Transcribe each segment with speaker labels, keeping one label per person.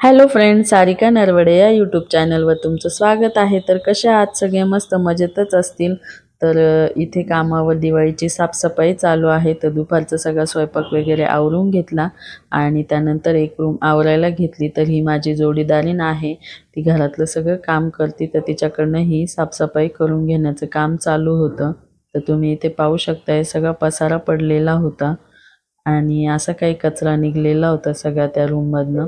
Speaker 1: Hello friend Sarika Narwade या YouTube चॅनलवर तुमचं स्वागत आहे. तर कशा आहात? सगळे मस्त मजेतच असतील. तर इथे कामावर दिवाळीची साफसफाई चालू आहे. तर दुपारचा सगळा स्वयंपाक वगैरे आवरून घेतला आणि त्यानंतर एक रूम आवरायला घेतली. तर ही माझी जोडीदारीण आहे. ती घरातलं सगळं काम करते. तर तिच्याकडनं ही साफसफाई करून घेण्याचं काम चालू होतं. तर तुम्ही इथे पाहू शकताय सगळा पसारा पडलेला होता आणि असा काही कचरा निघलेला होता सगळ्या त्या रूममधनं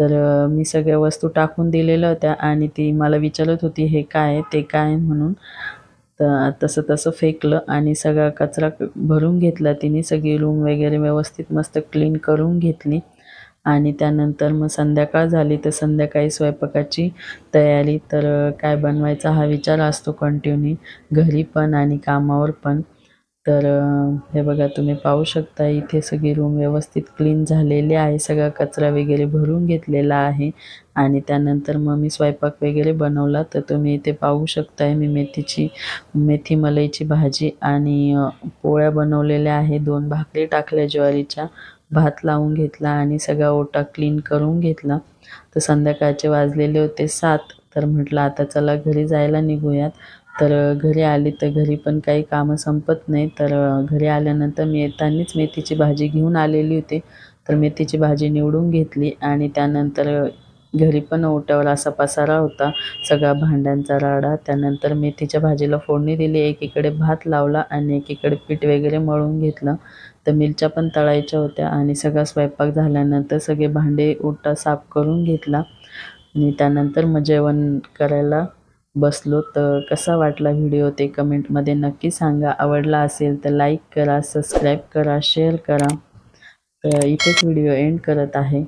Speaker 1: तर मी सगळ्या वस्तू टाकून दिलेल्या होत्या आणि ती मला विचारत होती हे काय ते काय म्हणून. तर तसं तसं फेकलं आणि सगळा कचरा भरून घेतला तिने. सगळी रूम वगैरे व्यवस्थित मस्त क्लीन करून घेतली. आणि त्यानंतर मग संध्याकाळ झाली तर संध्याकाळी स्वयंपाकाची तयारी. तर काय बनवायचा हा विचार असतो कंटिन्यू. घरी पण आणि कामावर पण. तर हे बघा तुम्ही पाहू शकता इथे सगळी रूम व्यवस्थित क्लीन झालेली आहे. सगळा कचरा वगैरे भरून घेतलेला आहे. आणि त्यानंतर मग मी स्वयंपाक वगैरे बनवला. तर तुम्ही इथे पाहू शकताय मी मेथीची मेथी मलईची भाजी आणि पोळ्या बनवलेल्या आहे दोन भाकरी टाकल्या ज्वारीच्या भात लावून घेतला आणि सगळा ओटा क्लीन करून घेतला. तर संध्याकाळचे वाजलेले होते सात. तर म्हटलं आता चला घरी जायला निघूयात. तर घरी आली तर घरी पण काही कामं संपत नाही. तर घरी आल्यानंतर मी येतानीच मेथीची भाजी घेऊन आलेली होती. तर मेथीची भाजी निवडून घेतली आणि त्यानंतर घरी पण ओट्यावर असा पसारा होता. सगळा भांड्यांचा राडा. त्यानंतर मेथीच्या भाजीला फोडणी दिली. एकीकडे भात लावला आणि एकीकडे पीठ वगैरे मळून घेतलं. तर मिरच्या पण तळायच्या होत्या आणि सगळा स्वयंपाक झाल्यानंतर सगळे भांडे ओटा साफ करून घेतला. आणि त्यानंतर मग जेवण करायला बसलो. तर कसा वाटला व्हिडिओ ते कमेंटमध्ये नक्की सांगा. आवडला असेल तर लाईक करा सबस्क्राईब करा शेअर करा. तर इथेच व्हिडिओ एंड करत आहे.